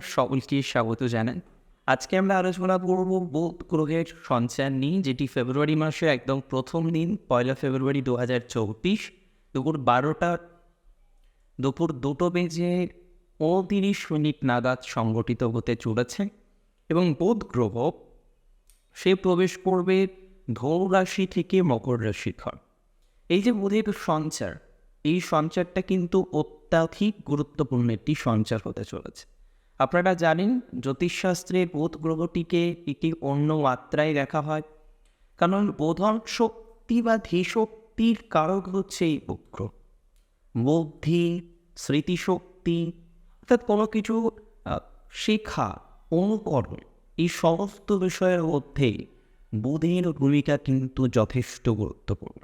সকলকে স্বাগত জানান আজকে আমরা আলোচনা করব বুধ গ্রহের সঞ্চার নিয়ে, যেটি ফেব্রুয়ারি মাসে একদম প্রথম দিন, পয়লা ফেব্রুয়ারি দু হাজার চব্বিশ, দুপুর বারোটা, দুপুর দুটো বেজে উনতিরিশ মিনিট নাগাদ সংগঠিত হতে চলেছে এবং বুধ গ্রহ, সে প্রবেশ করবে ধনু রাশি থেকে মকর রাশি ঘর। এই যে বুধের সঞ্চার, এই সঞ্চারটা কিন্তু অত্যাধিক গুরুত্বপূর্ণ একটি সঞ্চার হতে চলেছে। আপনারা জানেন জ্যোতিষশাস্ত্রে বোধ গ্রহটিকে একটি অন্য মাত্রায় দেখা হয়। কারণ বোধন শক্তি বা ধীশক্তির কারক হচ্ছে এই বক্র। বুদ্ধি, স্মৃতিশক্তি, অর্থাৎ কোনো কিছু শেখা অনুকরণ, এই সমস্ত বিষয়ের মধ্যে বোধের ভূমিকা কিন্তু যথেষ্ট গুরুত্বপূর্ণ।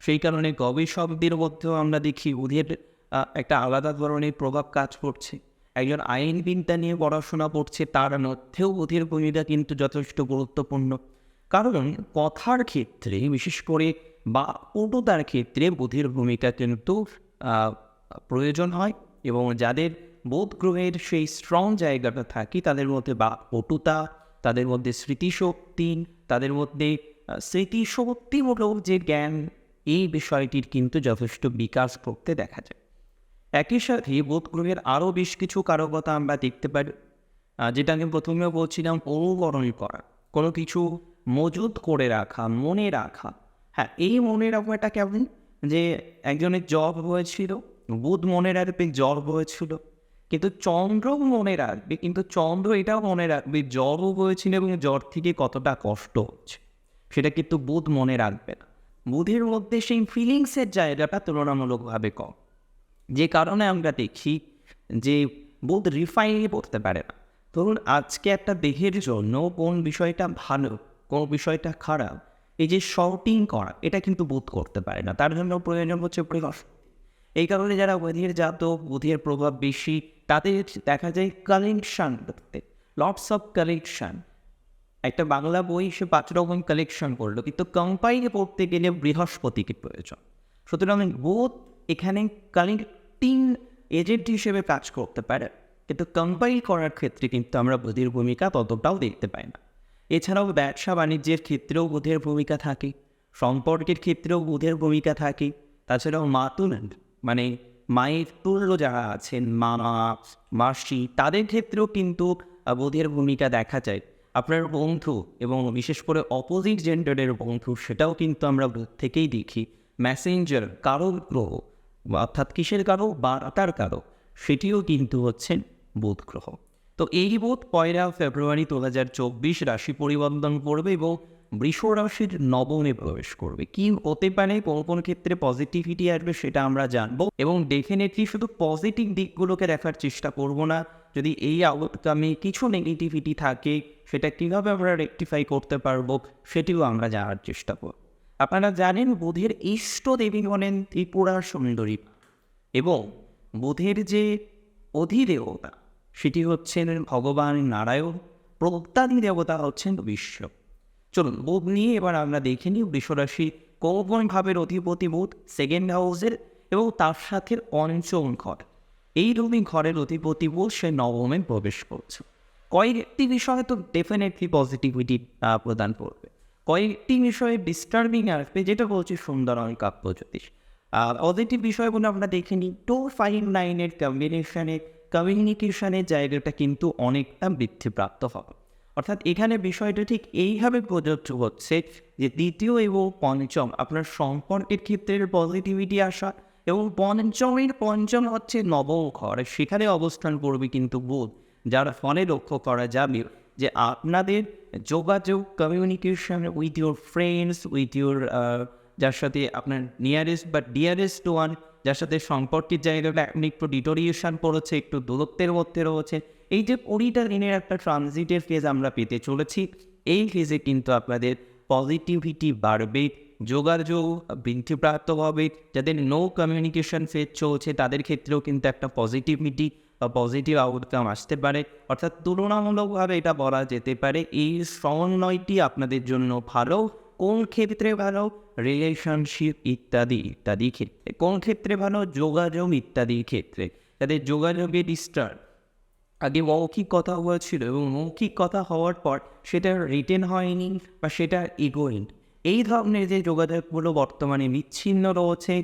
সেই কারণে গবেষকদের মধ্যেও আমরা দেখি বোধের একটা আলাদা ধরনের প্রভাব কাজ করছে। একজন আইনবিদ্যা নিয়ে পড়াশোনা করছে, তার মধ্যেও ওদের ভূমিকা কিন্তু যথেষ্ট গুরুত্বপূর্ণ। কারণ কথার ক্ষেত্রে, বিশেষ করে বা পটুতার ক্ষেত্রে বুধির ভূমিকা কিন্তু প্রয়োজন হয় এবং যাদের বোধ গ্রহের সেই স্ট্রং জায়গাটা থাকে, তাদের মধ্যে বা পটুতা তাদের মধ্যে স্মৃতিশক্তি, তাদের মধ্যে স্মৃতিশক্তিমূলক যে জ্ঞান, এই বিষয়টির কিন্তু যথেষ্ট বিকাশ করতে দেখা যায়। একই সাথে বোধ গ্রহের আরও বেশ কিছু কারকতা আমরা দেখতে পারি। যেটা আমি প্রথমেও বলছিলাম অনুকরণ করা। কোনো কিছু মজুত করে রাখা, মনে রাখা। হ্যাঁ এই মনে রাখাটা কেমন? যে একজনের জ্বর হয়েছিল, বুধ মনে রাখবে, জ্বর হয়েছিল। কিন্তু চন্দ্র মনে রাখবে, কিন্তু চন্দ্র এটাও মনে রাখবে, জ্বরও হয়েছিল এবং জ্বর থেকে কতটা কষ্ট হচ্ছে। সেটা কিন্তু বুধ মনে রাখবে না। বুধের মধ্যে সেই ফিলিংসের জায়গাটা তুলনামূলকভাবে কম। যে কারণে আমরা দেখি যে বোধ রিফাইনে পড়তে পারে না। ধরুন, আজকে একটা দেহের জন্য কোন বিষয়টা ভালো, কোন বিষয়টা খারাপ, এই যে শর্টিং করা, এটা কিন্তু বোধ করতে পারে না। তার জন্য প্রয়োজন হচ্ছে বৃহস্পতি এই কারণে যারা বুধের জাত, বুধের প্রভাব বেশি, তাদের দেখা যায় কালেকশান লটস অফ কালেকশান একটা বাংলা বই সে পাঁচ রকম কালেকশন করল, কিন্তু কম্পাইলে পড়তে গেলে বৃহস্পতিকে প্রয়োজন। সুতরাং বোধ এখানে কালেক্টিং এজেন্ট হিসেবে কাজ করতে পারে। কিন্তু কম্পাইল করার ক্ষেত্রে কিন্তু আমরা বোধের ভূমিকা ততটাও দেখতে পাই না। এছাড়াও ব্যবসা বাণিজ্যের ক্ষেত্রেও বোধের ভূমিকা থাকে, সম্পর্কের ক্ষেত্রেও বোধের ভূমিকা থাকে। তাছাড়াও মাতুলেন মানে মায়ের তুল্য যারা আছেন, মামা, মাসি, তাদের ক্ষেত্রেও কিন্তু বোধের ভূমিকা দেখা যায়। আপনার বন্ধু এবং বিশেষ করে অপোজিট জেন্ডারের বন্ধু, সেটাও কিন্তু আমরা থেকেই দেখি। ম্যাসেঞ্জার কারও গ্রহ অর্থাৎ কিসের কারও বার্তার কারও সেটিও কিন্তু হচ্ছেন বুধ গ্রহ তো এই বোধ পয়লা ফেব্রুয়ারি দু হাজার চব্বিশ রাশি পরিবর্তন করবে এবং বৃষ রাশির নবমে প্রবেশ করবে। কি হতে পারে? কোন কোন ক্ষেত্রে পজিটিভিটি আসবে সেটা আমরা জানব। এবং ডেফিনেটলি শুধু পজিটিভ দিকগুলোকে দেখার চেষ্টা করব না। যদি এই আউটকামে কিছু নেগেটিভিটি থাকে, সেটা কীভাবে আমরা রেকটিফাই করতে পারব, সেটিও আমরা জানার চেষ্টা করব। আপনারা জানেন বুধের ইষ্ট দেবী হলেন ত্রিপুরা সুন্দরী এবং বুধের যে অধিদেবতা, সেটি হচ্ছেন ভগবান নারায়ণ প্রত্যাদি দেবতা হচ্ছেন বিশ্ব। চলুন, বুধ নিয়ে এবার আমরা দেখে নিই বৃষরাশি কোন ভাবের অধিপতি বুধ সেকেন্ড হাউসের এবং তার সাথে পঞ্চম ঘর। এই দুটি ঘরের অধিপতি বুধ, সে নবমে প্রবেশ করছে। কয়েকটি বিষয়ে তো ডেফিনেটলি পজিটিভিটি প্রদান করবে। কয়েকটি বিষয়ে ডিস্টার্বিং আসবে যেটা বলছি সুন্দরম কাব্য জ্যোতিষ। পজিটিভ বিষয়গুলো আমরা দেখে নিই। টু ফাইভ নাইনের কম্বিনেশনে কমিউনিকেশনের জায়গাটা কিন্তু অনেকটা বৃদ্ধিপ্রাপ্ত হবে। অর্থাৎ এখানে বিষয়টা ঠিক এইভাবে প্রযোজ্য হচ্ছে যে দ্বিতীয় এবং পঞ্চম, আপনার সম্পর্কের ক্ষেত্রে পজিটিভিটি আসা এবং পঞ্চমের পঞ্চম হচ্ছে নবম ঘর। সেখানে অবস্থান করবে কিন্তু বোধ, যার ফলে লক্ষ্য করা যাবে যে আপনাদের যোগাযোগ communication with your friends with your যার সাথে আপনার নিয়ারেস্ট বা ডিয়ারেস্ট ওয়ান যার সাথে সম্পর্কের জায়গাটা আপনি একটু ডিটোরিয়েশন পড়েছে, একটু দূরত্বের মধ্যে রয়েছে, এই যে কুড়িটা দিনের একটা ট্রানজিটের ফেজ আমরা পেতে চলেছি, এই ফেজে কিন্তু আপনাদের পজিটিভিটি বাড়বে, যোগাযোগ বৃদ্ধিপ্রাপ্ত হবে, যাদের নো কমিউনিকেশন ফেজ চলছে, তাদের ক্ষেত্রেও কিন্তু একটা পজিটিভিটি পজিটিভ আউটকাম আসতে পারে, অর্থাৎ তুলনামূলকভাবে এটা বলা যেতে পারে এই সমন্বয়টি আপনাদের জন্য ভালো, কোন ক্ষেত্রে ভালো? রিলেশনশিপ ইত্যাদি ইত্যাদি ক্ষেত্রে। কোন ক্ষেত্রে ভালো? যোগাযোগ ইত্যাদির ক্ষেত্রে। তাদের যোগাযোগে ডিস্টার্ব আগে মৌখিক কথা হয়েছিল এবং মৌখিক কথা হওয়ার পর সেটা রিটেন হয়নি বা সেটা এগোয়নি এই ধরনের যে যোগাযোগগুলো বর্তমানে বিচ্ছিন্ন রয়েছে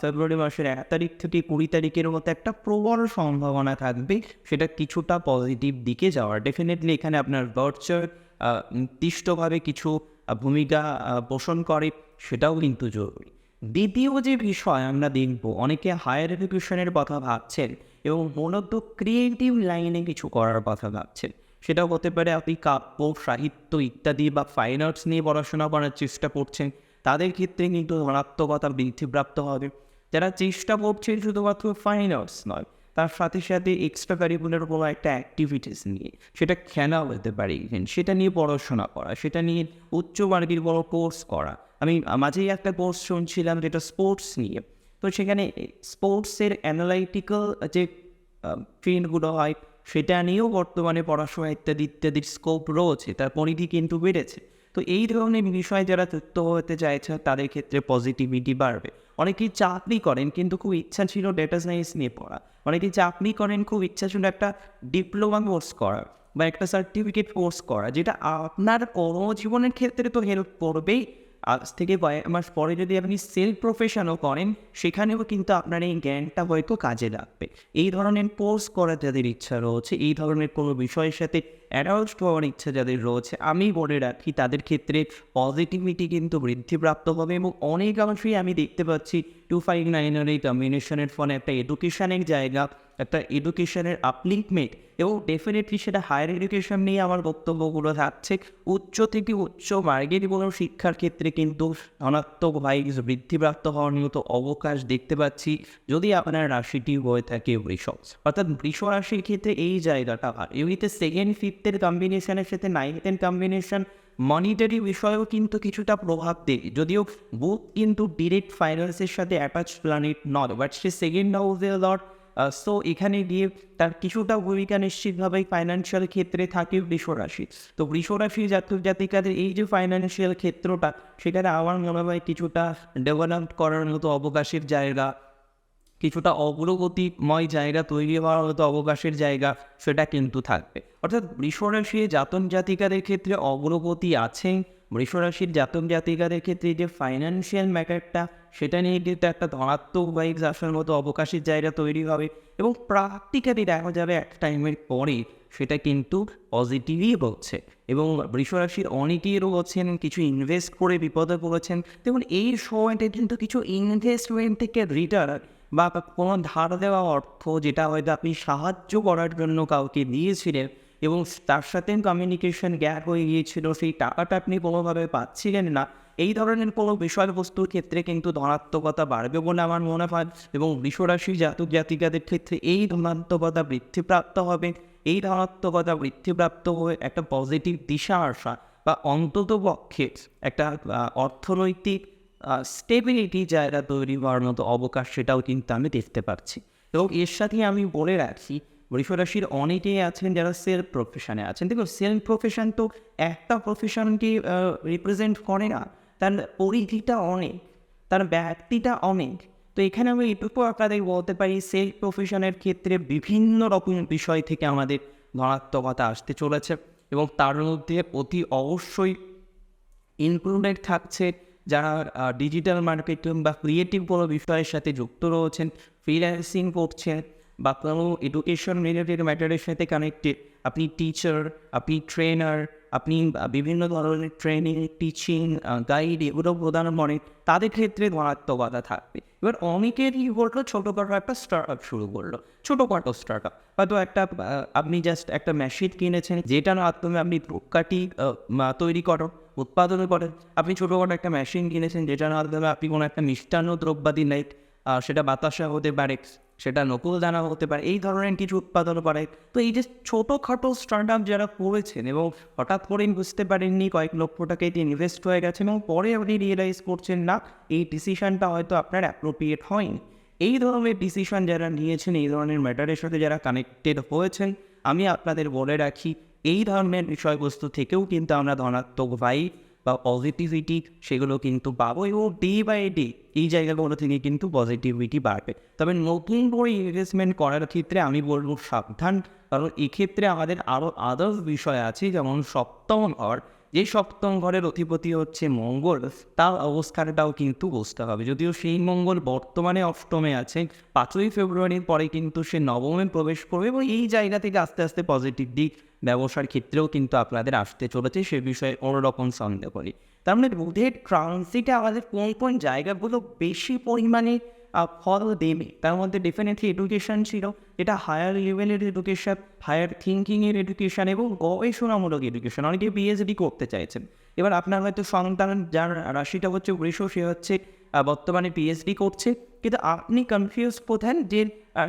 ফেব্রুয়ারি মাসের এক তারিখ থেকে কুড়ি তারিখের মতো একটা প্রবল সম্ভাবনা থাকবে, সেটা কিছুটা পজিটিভ দিকে যাওয়ার। ডেফিনেটলি এখানে আপনার ভার্চার নির্দিষ্টভাবে কিছু ভূমিকা পোষণ করে, সেটাও কিন্তু জরুরি। দ্বিতীয় যে বিষয় আমরা দেখব, অনেকে হায়ার এডুকেশনের কথা ভাবছেন এবং মূলত ক্রিয়েটিভ লাইনে কিছু করার কথা ভাবছেন। সেটাও হতে পারে আপনি কাব্য, সাহিত্য ইত্যাদি বা ফাইন আর্টস নিয়ে পড়াশোনা করার চেষ্টা করছেন তাদের ক্ষেত্রে কিন্তু ধনাত্মকতা বৃদ্ধিপ্রাপ্ত হবে। যারা চেষ্টা করছেন শুধুমাত্র ফাইন আর্টস নয়, তার সাথে সাথে এক্সট্রা কারিকুলার কোনো একটা অ্যাক্টিভিটিস নিয়ে, সেটা খেলা হতে পারে সেটা নিয়ে পড়াশোনা করা, সেটা নিয়ে উচ্চ মার্গের বড় কোর্স করা। আমি মাঝেই একটা কোর্স শুনছিলাম যেটা স্পোর্টস নিয়ে। তো সেখানে স্পোর্টসের অ্যানালাইটিক্যাল যে ফিল্ডগুলো হয়, সেটা নিয়েও বর্তমানে পড়াশোনা ইত্যাদি, ইত্যাদির স্কোপ রয়েছে, তার পরিধি কিন্তু বেড়েছে। তো এই ধরনের বিষয়ে যারা যুক্ত হতে চাইছে, তাদের ক্ষেত্রে পজিটিভিটি বাড়বে। অনেকেই চাকরি করেন কিন্তু খুব ইচ্ছা ছিল ডেটা সায়েন্স নিয়ে পড়া। অনেকেই চাকরি করেন, খুব ইচ্ছা ছিল একটা ডিপ্লোমা কোর্স করার বা একটা সার্টিফিকেট কোর্স করা যেটা আপনার কর্মজীবনের ক্ষেত্রে তো হেল্প করবেই। আজ থেকে কয়েক মাস পরে যদি আপনি সেলফ প্রফেশনও করেন, সেখানেও কিন্তু আপনার এই জ্ঞানটা হয়তো কাজে লাগবে। এই ধরনের কোর্স করার যাদের ইচ্ছা রয়েছে, এই ধরনের কোনো বিষয়ের সাথে অ্যাডাল্ট হওয়ার ইচ্ছা যাদের রয়েছে, আমি বলে রাখি তাদের ক্ষেত্রে পজিটিভিটি কিন্তু বৃদ্ধিপ্রাপ্ত হবে এবং অনেক অংশেই আমি দেখতে পাচ্ছি টু ফাইভ নাইনের এই কম্বিনেশনের ফলে একটা এডুকেশনের জায়গা একটা এডুকেশনের আপলিফমেন্ট এবং ডেফিনেটলি সেটা হায়ার এডুকেশন নিয়ে আমার বক্তব্যগুলো থাকছে। উচ্চ থেকে উচ্চ মার্গের কোনো শিক্ষার ক্ষেত্রে কিন্তু ধনাত্মক ভাইস বৃদ্ধিপ্রাপ্ত হওয়ার মতো অবকাশ দেখতে পাচ্ছি। যদি আপনার রাশিটি হয়ে থাকে বৃষ অর্থাৎ বৃষ রাশির ক্ষেত্রে এই জায়গাটা ভালো। এমনিতে সেকেন্ড ফিফথের কম্বিনেশনের সাথে নাইনথের কম্বিনেশন মনিটারি বিষয়েও কিন্তু কিছুটা প্রভাব দেবে যদিও বুথ কিন্তু ডিরেক্ট ফাইন্যান্সের সাথে অ্যাটাচ প্ল্যানেট নট বাট সে সেকেন্ড হাউসে লট সো এখানে গিয়ে তার কিছুটা ভূমিকা নিশ্চিতভাবেই ফাইন্যান্সিয়াল ক্ষেত্রে থাকে বৃষরাশি তো বৃষরাশি জাতক জাতিকাদের এই যে ফাইন্যান্সিয়াল ক্ষেত্রটা, সেখানে আমার মনে হয় কিছুটা ডেভেলপ করার মতো অবকাশের জায়গা, কিছুটা অগ্রগতিময় জায়গা তৈরি হওয়ার মতো অবকাশের জায়গা সেটা কিন্তু থাকবে। অর্থাৎ বৃষরাশি জাতক জাতিকাদের ক্ষেত্রে অগ্রগতি আছে বৃষরাশির জাতক জাতিকাদের ক্ষেত্রে যে ফাইন্যান্সিয়াল ম্যাটারটা সেটা নিয়ে কিন্তু একটা ধনাত্মক ভাইবস আসার মতো অবকাশের জায়গা তৈরি হবে এবং প্র্যাকটিক্যালি দেখা যাবে এক টাইমের পরে সেটা কিন্তু পজিটিভই হচ্ছে এবং বৃষরাশির অনেকেই রয়েছেন, কিছু ইনভেস্ট করে বিপদে পড়েছেন। দেখুন, এই সময়টা কিন্তু কিছু ইনভেস্টমেন্ট থেকে রিটার্ন বা কোনো ধার দেওয়া অর্থ যেটা হয়তো আপনি সাহায্য করার জন্য কাউকে দিয়েছিলেন এবং তার সাথে কমিউনিকেশন গ্যাপ হয়ে গিয়েছিল, সেই টাকাটা আপনি কোনোভাবে পাচ্ছিলেন না। এই ধরনের কোনো বিষয়বস্তুর ক্ষেত্রে কিন্তু ধনাত্মকতা বাড়বে বলে আমার মনে হয় এবং বিশ্বরাশি জাতক জাতিকাদের ক্ষেত্রে এই ধনাত্মকতা বৃদ্ধিপ্রাপ্ত হবে। এই ধনাত্মকতা বৃদ্ধিপ্রাপ্ত হয়ে একটা পজিটিভ দিশা আসা বা অন্তত পক্ষে একটা অর্থনৈতিক স্টেবিলিটি জায়গা তৈরি হওয়ার মতো অবকাশ সেটাও কিন্তু আমি দেখতে পাচ্ছি। এবং এর সাথে আমি বলে রাখি বৃষরাশির অনেকেই আছেন যারা সেলফ প্রফেশনে আছেন। দেখুন সেলফ প্রফেশন তো একটা প্রফেশনকে রিপ্রেজেন্ট করে না। তার পরিধিটা অনেক, তার ব্যক্তিটা অনেক। তো এখানে আমি এটুকু আপনাদের বলতে পারি সেলফ প্রফেশনের ক্ষেত্রে বিভিন্ন রকম বিষয় থেকে আমাদের ধনাত্মকতা আসতে চলেছে এবং তার মধ্যে অতি অবশ্যই ইনক্লুডেড থাকছে। যারা ডিজিটাল মার্কেটিং বা ক্রিয়েটিভ কোনো বিষয়ের সাথে যুক্ত রয়েছেন ফ্রিল্যান্সিং করছেন বা কোনো এডুকেশন রিলেটেড ম্যাটারের সাথে কানেক্টেড আপনি টিচার আপনি ট্রেনার আপনি বিভিন্ন ধরনের ট্রেনিং টিচিং গাইড এগুলো প্রদান করেন, তাদের ক্ষেত্রে ধনাত্মকতা থাকবে। এবার অনেকেরই করল? ছোটোখাটো একটা স্টার্ট আপ শুরু করল। ছোটোখাটো স্টার্ট আপ হয়তো একটা আপনি জাস্ট একটা মেশিন কিনেছেন, যেটার মাধ্যমে আপনি ধূপকাঠি তৈরি করেন, উৎপাদন করেন। আপনি ছোটোখাটো একটা মেশিন কিনেছেন, যেটার মাধ্যমে আপনি কোনো একটা মিষ্টান্ন দ্রব্যাদি লাইক সেটা বাতাসা হতে পারে। সেটা নকুল দানা হতে পারে, এই ধরনের কিছু উৎপাদন করে। তো এই যে ছোটোখাটো স্টার্ট আপ যারা করেছেন এবং হঠাৎ করেই বুঝতে পারেননি কয়েক লক্ষ টাকা এতে ইনভেস্ট হয়ে গেছে এবং পরে আপনি রিয়েলাইজ করছেন, না, এই ডিসিশনটা হয়তো আপনার অ্যাপ্রোপ্রিয়েট হয়নি। এই ধরনের ডিসিশন যারা নিয়েছেন, এই ধরনের ম্যাটারের সাথে যারা কানেক্টেড হয়েছেন, আমি আপনাদের বলে রাখি, এই ধরনের বিষয়বস্তু থেকেও কিন্তু আমরা ধনাত্মক ভাই বা পজিটিভিটি সেগুলো কিন্তু পাবো এবং ডে বাই ডে এই জায়গাগুলো থেকে কিন্তু পজিটিভিটি বাড়বে। তবে নতুন করে ইনভেস্টমেন্ট করার ক্ষেত্রে আমি বলব সাবধান, কারণ এক্ষেত্রে আমাদের আরও আদার্স বিষয় আছে, যেমন সপ্তম ঘর। যে সপ্তম ঘরের অধিপতি হচ্ছে মঙ্গল, তার অবস্থানটাও কিন্তু বুঝতে হবে। যদিও সেই মঙ্গল বর্তমানে অষ্টমে আছে, পাঁচই ফেব্রুয়ারির পরে কিন্তু সে নবমে প্রবেশ করবে এবং এই জায়গা থেকে আস্তে আস্তে পজিটিভ দিক ব্যবসার ক্ষেত্রেও কিন্তু আপনাদের আসতে চলেছে, সে বিষয়ে কোনো রকম সন্দেহ করি। তার মানে বুধের ট্রানজিটে আমাদের কোন কোন জায়গাগুলো বেশি পরিমাণে ফল দেবে? তার মধ্যে ডেফিনেটলি এডুকেশন ছিল, এটা হায়ার লেভেলের এডুকেশন হায়ার থিঙ্কিংয়ের এডুকেশন এবং গবেষণামূলক এডুকেশন অনেকে পিএইচডি করতে চাইছেন। এবার আপনার হয়তো সন্তান যার রাশিটা হচ্ছে বৃষ, সে হচ্ছে বর্তমানে পিএইচডি করছে। কিন্তু আপনি কনফিউজ কোথায় যে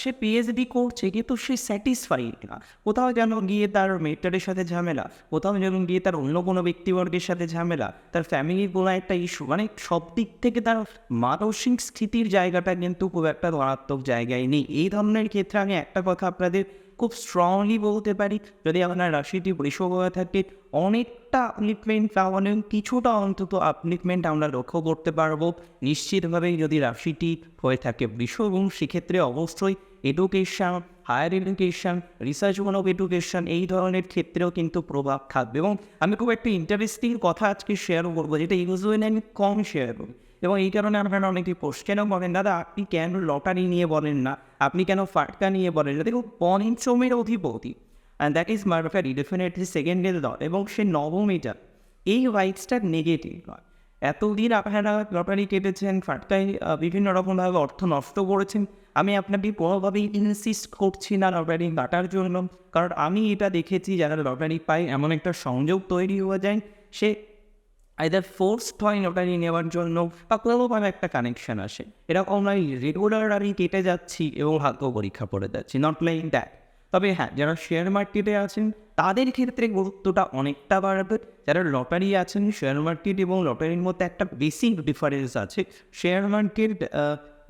সে পিএইচডি করছে, কিন্তু সে স্যাটিসফাইড না কোথাও যেন গিয়ে তার মেটারের সাথে ঝামেলা, কোথাও যেন গিয়ে তার অন্য কোনো ব্যক্তিবর্গের সাথে ঝামেলা, তার ফ্যামিলির কোনো একটা ইস্যু মানে সব দিক থেকে তার মানসিক স্থিতির জায়গাটা কিন্তু খুব একটা ধনাত্মক জায়গায় নেই। এই ধরনের ক্ষেত্রে আমি একটা কথা আপনাদের খুব স্ট্রংলি বলতে পারি। যদি আপনার রাশিটি বৃষ হয়ে থাকে, অনেকটা আপলিটমেন্ট তাহলে কিছুটা অন্তত আপলিটমেন্ট আমরা লক্ষ্য করতে পারব। নিশ্চিতভাবেই যদি রাশিটি হয়ে থাকে বৃষ এবং সেক্ষেত্রে অবশ্যই এডুকেশন হায়ার এডুকেশন রিসার্চমূলক এডুকেশন এই ধরনের ক্ষেত্রেও কিন্তু প্রভাব থাকবে। এবং আমি খুব একটা ইন্টারেস্টিং কথা আজকে শেয়ার করব, যেটা ইউজুয়ালি আমি কম শেয়ার করি এবং এই কারণে আপনারা অনেকে কোশ্চেনও করেন, দাদা, আপনি কেন লটারি নিয়ে বলেন না? আপনি কেন ফাটকা নিয়ে বলেন না? দেখুন পঞ্চমের অধিপতি। And that is Mercury definitely সেকেন্ডের দল। এবং সে নবমীটা এই ভাইবসটা নেগেটিভ নয়। এতদিন আপনারা লটারি কেটেছেন, ফাটকায় বিভিন্ন রকমভাবে অর্থ নষ্ট করেছেন। আমি আপনাকে কোনোভাবেই ইনসিস্ট করছি না লটারি কাটার জন্য। কারণ আমি এটা দেখেছি, যারা লটারি পায়, এমন একটা সংযোগ তৈরি হয়ে যায়, সে আইদার ফোর্স হয় লটারি নেওয়ার জন্য বা কোনোভাবে একটা কানেকশন আসে। এরকম নয় রেগুলার আমি কেটে যাচ্ছি এবং ভাগ্য পরীক্ষা করে যাচ্ছি নট লাইক দ্যাট তবে হ্যাঁ যারা শেয়ার মার্কেটে আছেন, তাদের ক্ষেত্রে গুরুত্বটা অনেকটা বাড়বে। যারা লটারি আছেন শেয়ার মার্কেট এবং লটারির মধ্যে একটা বেসিক ডিফারেন্স আছে। Share market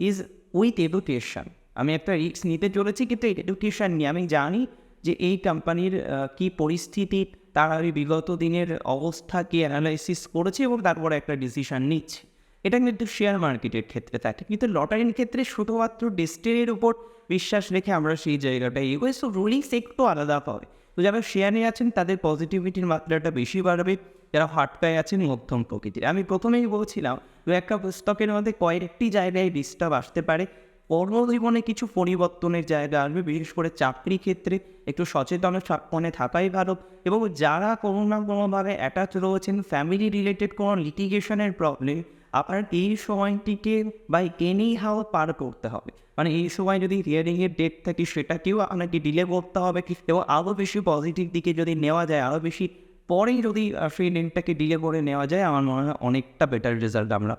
is with education আমি একটা রিস্ক নিতে চলেছি, কিন্তু এডুকেশন নিয়ে আমি জানি যে এই কোম্পানির কি পরিস্থিতি, তার আমি বিগত দিনের অবস্থা অবস্থাকে অ্যানালাইসিস করেছি এবং তারপরে একটা ডিসিশন নিচ্ছি। এটা কিন্তু শেয়ার মার্কেটের ক্ষেত্রে থাকে। কিন্তু লটারির ক্ষেত্রে শুধুমাত্র ডেস্টিনির উপর বিশ্বাস রেখে আমরা সেই জায়গাটায় এগোই সো রুলিংস একটু আলাদা পাবে তো যারা শেয়ারে আছেন, তাদের পজিটিভিটির মাত্রাটা বেশি বাড়বে। যারা হাটকায় আছেন, মধ্যম প্রকৃতির। আমি প্রথমেই বলছিলাম দু একটা পুস্তকের মধ্যে কয়েকটি জায়গায় ডিস্টার্ব আসতে পারে। কর্মজীবনে কিছু পরিবর্তনের জায়গা আসবে, বিশেষ করে চাকরি ক্ষেত্রে একটু সচেতন মনে থাকাই ভালো। এবং যারা কোনো না কোনোভাবে অ্যাটাচ রয়েছেন ফ্যামিলি রিলেটেড কোনো লিটিগেশনের প্রবলেম আপনার এই সময়টিকে বা এনি হাও পার করতে হবে। মানে এই সময় যদি হিয়ারিংয়ের ডেট থাকে, সেটাকেও আপনাকে ডিলে করতে হবে। এবং আরও বেশি পজিটিভ দিকে যদি নেওয়া যায় আরও বেশি পরে যদি সেই ডেটটাকে ডিলে করে নেওয়া যায়, আমার মনে হয় অনেকটা বেটার রেজাল্ট আমরা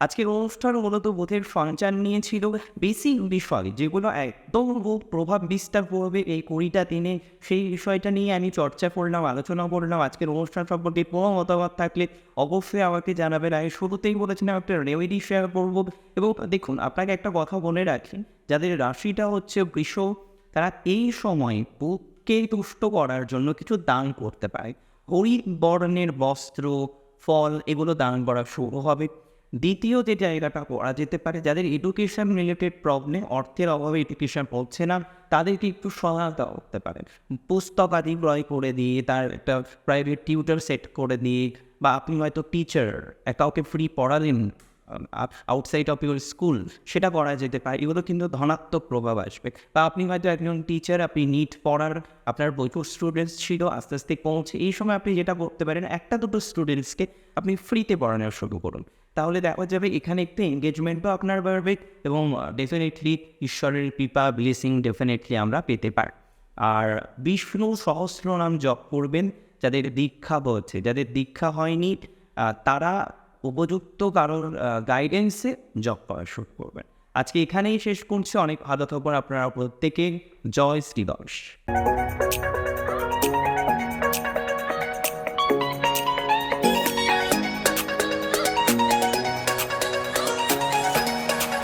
আজকের অনুষ্ঠান মূলত বোধের সঞ্চার নিয়েছিল বেসিক বিষয় যেগুলো একদম খুব প্রভাব বিস্তার করবে এই কুড়িটা দিনে। সেই বিষয়টা নিয়ে আমি চর্চা করলাম, আলোচনা করলাম। আজকের অনুষ্ঠান সম্পর্কে কোনো মতামত থাকলে অবশ্যই আমাকে জানাবেন। আমি শুরুতেই বলেছিলাম একটা রেমেডি শেয়ার করব। এবং দেখুন, আপনাকে একটা কথা বলে রাখি, যাদের রাশিটা হচ্ছে বৃষ, তারা এই সময় বুককে তুষ্ট করার জন্য কিছু দান করতে পারে। হরিণ বর্ণের বস্ত্র, ফল এগুলো দান করা শুরু হবে। দ্বিতীয় যে জায়গাটা করা যেতে পারে, যাদের এডুকেশন রিলেটেড প্রবলেম অর্থের অভাবে এডুকেশন পড়ছে না, তাদেরকে একটু সহায়তা করতে পারে পুস্তক আদি ক্রয় করে দিয়ে, তার একটা প্রাইভেট টিউটার সেট করে দিয়ে, বা আপনি হয়তো টিচার কাউকে ফ্রি পড়ালেন আউটসাইড অফ ইউর স্কুল সেটা করা যেতে পারে। এগুলো কিন্তু ধনাত্মক প্রভাব আসবে। বা আপনি হয়তো একজন টিচার আপনি নিট পড়ার আপনার প্রচুর স্টুডেন্টস ছিল, আস্তে আস্তে পৌঁছে, এই সময় আপনি যেটা করতে পারেন, একটা দুটো স্টুডেন্টসকে আপনি ফ্রিতে পড়ানো শুরু করুন। তাহলে দেখা যাবে এখানে একটু এঙ্গেজমেন্টও আপনার বাড়বে এবং ডেফিনেটলি ঈশ্বরের কৃপা ব্লেসিং ডেফিনেটলি আমরা পেতে পারি। আর বিষ্ণু সহস্র নাম জপ করবেন, যাদের দীক্ষা হচ্ছে। যাদের দীক্ষা হয়নি তারা উপযুক্ত কারোর গাইডেন্সে জব করা শুরু করবেন। আজকে এখানেই শেষ করছি। অনেক ভালো থাকবেন আপনারা প্রত্যেকে। জয় শ্রী